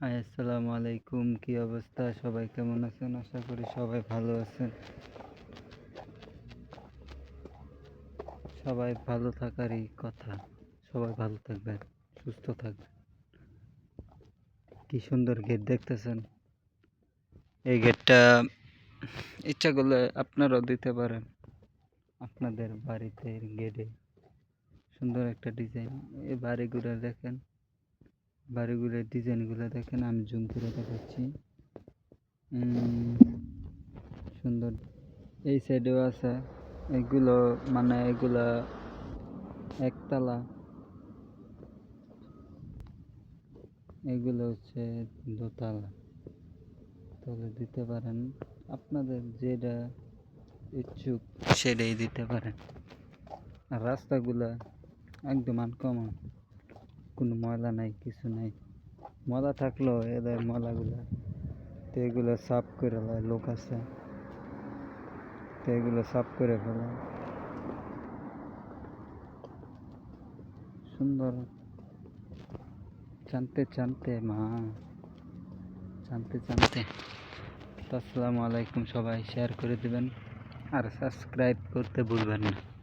High, আসসালামু আলাইকুম, কি অবস্থা? সবাই কেমন আছেন? আশা করি সবাই ভালো আছেন। সবাই ভালো থাকারই কথা। সবাই ভালো থাকবেন, সুস্থ থাকবেন। কি সুন্দর গেট দেখতেছেন? এই গেটটা ইচ্ছা করলে আপনারাও দিতে পারেন। আপনাদের বাড়িতে গেটে। সুন্দর একটা ডিজাইন। এই বাড়িগুলো দেখেন। বাড়িগুলোর ডিজাইনগুলো দেখেন, আমি জুম করে দেখাচ্ছি। সুন্দর। এই সাইডেও আছে। এগুলো মানে এগুলা একতলা। এগুলো হচ্ছে দোতলা। তাহলে দিতে পারেন। আপনাদের যেটা ইচ্ছুক, সেটাই দিতে পারেন। আর রাস্তাগুলা একদম আনকমন কোনো ময়লা নাই, কিছু নাই। ময়লা থাকলেও এদের ময়লাগুলো, তো এগুলো সাফ করে লয়, লোক আছে। তো এগুলো সাফ করে ফেলে। সুন্দর। জানতে জানতে, মা। জানতে জানতে। আসসালামু আলাইকুম সবাই শেয়ার করে দিবেন। আর সাবস্ক্রাইব করতে ভুলবেন না।